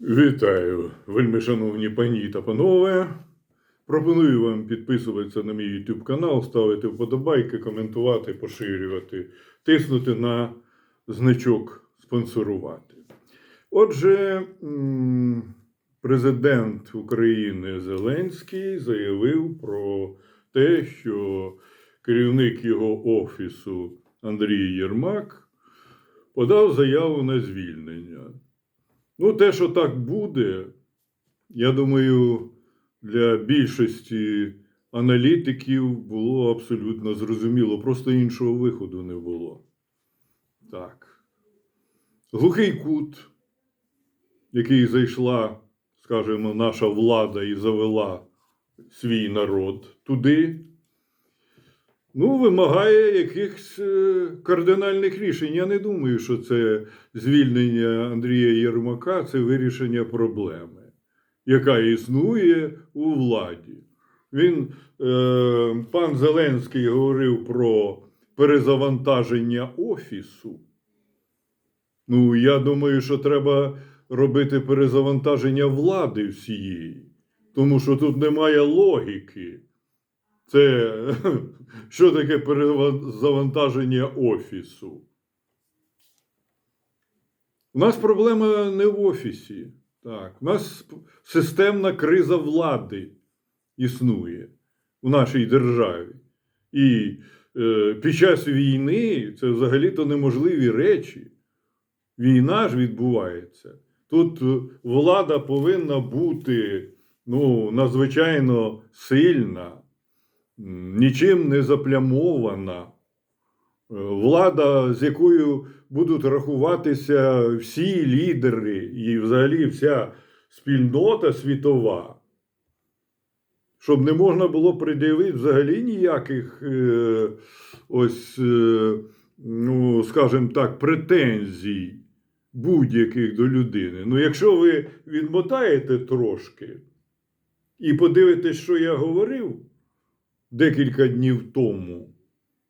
Вітаю, вельми шановні пані та панове. Пропоную вам підписуватися на мій YouTube канал, ставити вподобайки, коментувати, поширювати, тиснути на значок спонсорувати. Отже, президент України Зеленський заявив про те, що керівник його офісу Андрій Єрмак подав заяву на звільнення. Ну, те, що так буде, я думаю, для більшості аналітиків було абсолютно зрозуміло, просто іншого виходу не було. Так. Глухий кут, який зайшла, скажімо, наша влада і завела свій народ туди, ну, вимагає якихось е, кардинальних рішень. Я не думаю, що це звільнення Андрія Єрмака це вирішення проблеми, яка існує у владі. Він, е, пан Зеленський говорив про перезавантаження офісу. Ну, я думаю, що треба робити перезавантаження влади всієї, тому що тут немає логіки. Це що таке перезавантаження офісу? У нас проблема не в офісі. Так. У нас системна криза влади існує у нашій державі. І е, під час війни це взагалі-то неможливі речі. Війна ж відбувається. Тут влада повинна бути ну, надзвичайно сильна, нічим не заплямована. Е, Влада, з якою будуть рахуватися всі лідери і взагалі вся спільнота світова, щоб не можна було пред'явити взагалі ніяких е, ось, е, ну, скажімо так, претензій будь-яких до людини. Ну, якщо ви відмотаєте трошки і подивитесь, що я говорив декілька днів тому,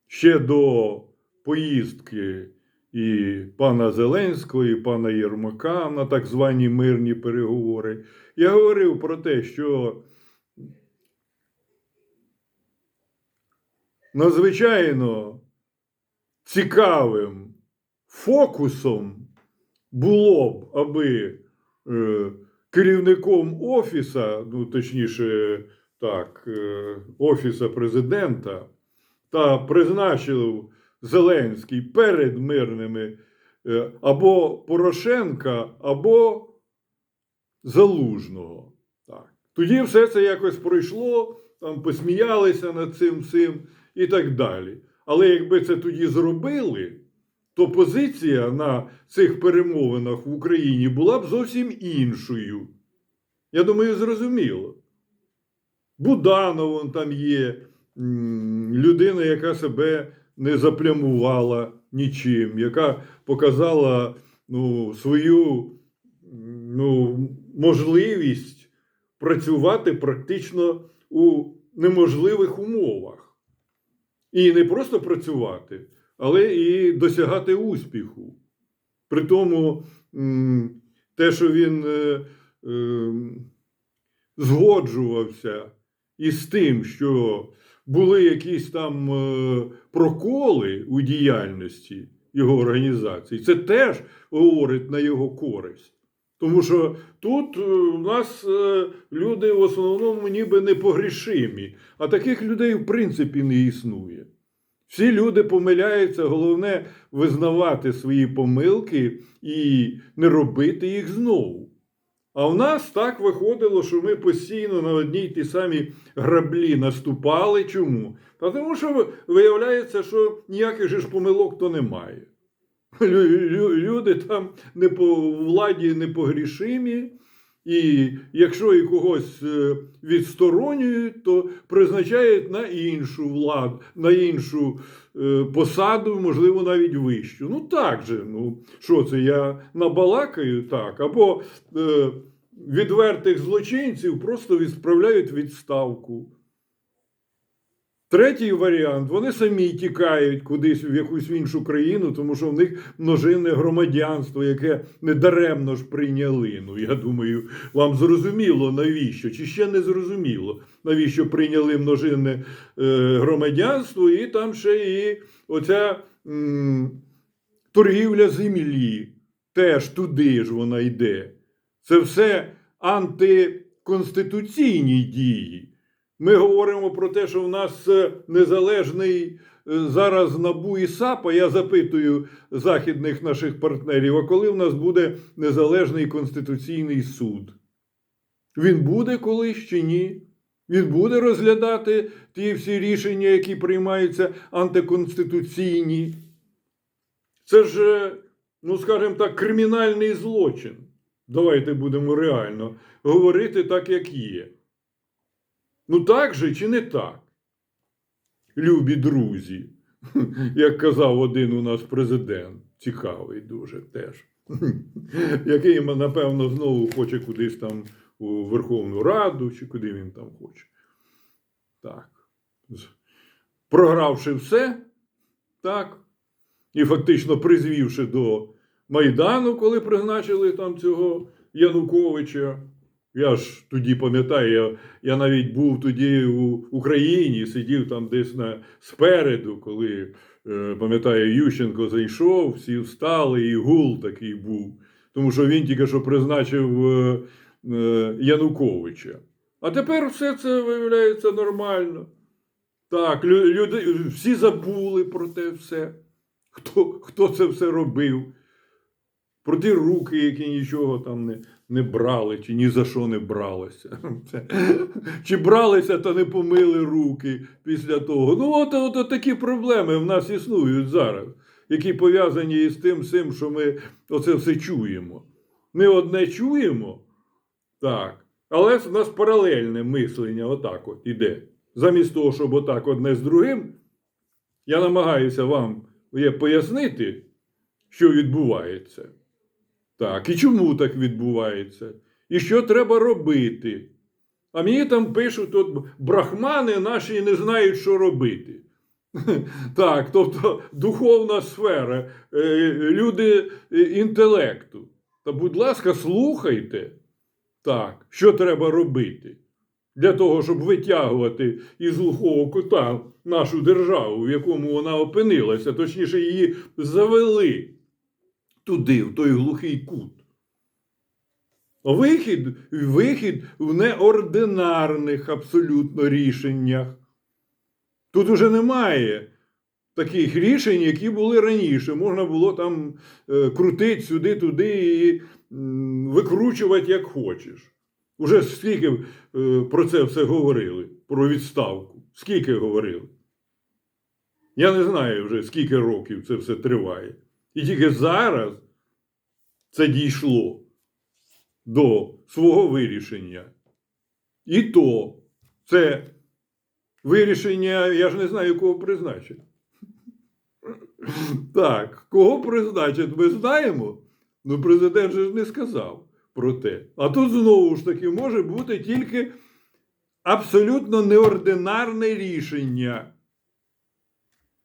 ще до поїздки і пана Зеленського, і пана Єрмака на так звані мирні переговори, я говорив про те, що надзвичайно цікавим фокусом було б, аби е, керівником офіса, ну точніше, так, е, офіса президента, та призначив Зеленський перед мирними е, або Порошенка, або Залужного. Так. Тоді все це якось пройшло, там посміялися над цим всім і так далі. Але якби це тоді зробили, то позиція на цих перемовинах в Україні була б зовсім іншою. Я думаю, зрозуміло. Буданов там є, людина, яка себе не заплямувала нічим, яка показала ну, свою ну, можливість працювати практично у неможливих умовах. І не просто працювати, але і досягати успіху. При тому, те, що він е, згоджувався із тим, що були якісь там е, проколи у діяльності його організації, це теж говорить на його користь. Тому що тут е, у нас е, люди в основному ніби непогрішимі, а таких людей в принципі не існує. Всі люди помиляються, головне визнавати свої помилки і не робити їх знову. А в нас так виходило, що ми постійно на одній ті самі граблі наступали. Чому? Та тому що виявляється, що ніяких же ж помилок то немає. Лю- лю- Люди там не по владі непогрішимі, і якщо і когось е, відсторонюють, то призначають на іншу владу, на іншу е, посаду, можливо, навіть вищу. Ну так же, ну що це я набалакаю так, або е, відвертих злочинців просто відправляють відставку. Третій варіант вони самі тікають кудись в якусь іншу країну, тому що в них множинне громадянство, яке недаремно ж прийняли. Ну, я думаю, вам зрозуміло навіщо, чи ще не зрозуміло, навіщо прийняли множинне е, громадянство, і там ще і оця м, торгівля землі. Теж туди ж вона йде. Це все антиконституційні дії. Ми говоримо про те, що в нас е, незалежний е, зараз НАБУ і САП, а я запитую західних наших партнерів, а коли в нас буде незалежний конституційний суд? Він буде колись чи ні? Він буде розглядати ті всі рішення, які приймаються антиконституційні. Це ж, е, ну скажімо так, кримінальний злочин. Давайте будемо реально говорити так, як є. Ну так же чи не так? Любі друзі, як казав один у нас президент, цікавий дуже теж, який, напевно, знову хоче кудись там у Верховну Раду, чи куди він там хоче. Так. Програвши все, так, і фактично призвівши до Майдану, коли призначили там цього Януковича. Я ж тоді пам'ятаю, я, я навіть був тоді у Україні, сидів там десь на спереду, коли е, пам'ятаю, Ющенко зайшов, всі встали, і гул такий був. Тому що він тільки що призначив е, е, Януковича. А тепер все це виявляється нормально. Так, люди, всі забули про те все. Хто, хто це все робив? Про ті руки, які нічого там не, не брали, чи ні за що не бралося. Чи бралися, та не помили руки після того. Ну, от, от, от такі проблеми в нас існують зараз, які пов'язані із тим, всім, що ми оце все чуємо. Ми одне чуємо, так, але в нас паралельне мислення отак от іде. Замість того, щоб отак одне з другим, я намагаюся вам пояснити, що відбувається. Так, і чому так відбувається? І що треба робити? А мені там пишуть, от брахмани наші не знають, що робити. Так, тобто духовна сфера, е, люди е, інтелекту. Та, будь ласка, слухайте, так, що треба робити для того, щоб витягувати із глухого кута нашу державу, в якому вона опинилася, точніше, її завели туди, в той глухий кут. Вихід, вихід в неординарних абсолютно рішеннях. Тут уже немає таких рішень, які були раніше. Можна було там е, крутити сюди-туди і викручувати як хочеш. Уже скільки е, про це все говорили, про відставку. Скільки говорили? Я не знаю вже, скільки років це все триває. І тільки зараз це дійшло до свого вирішення. І то це вирішення, я ж не знаю, кого призначить. Так, кого призначить, ми знаємо. Ну, президент же не сказав про те. А тут знову ж таки може бути тільки абсолютно неординарне рішення.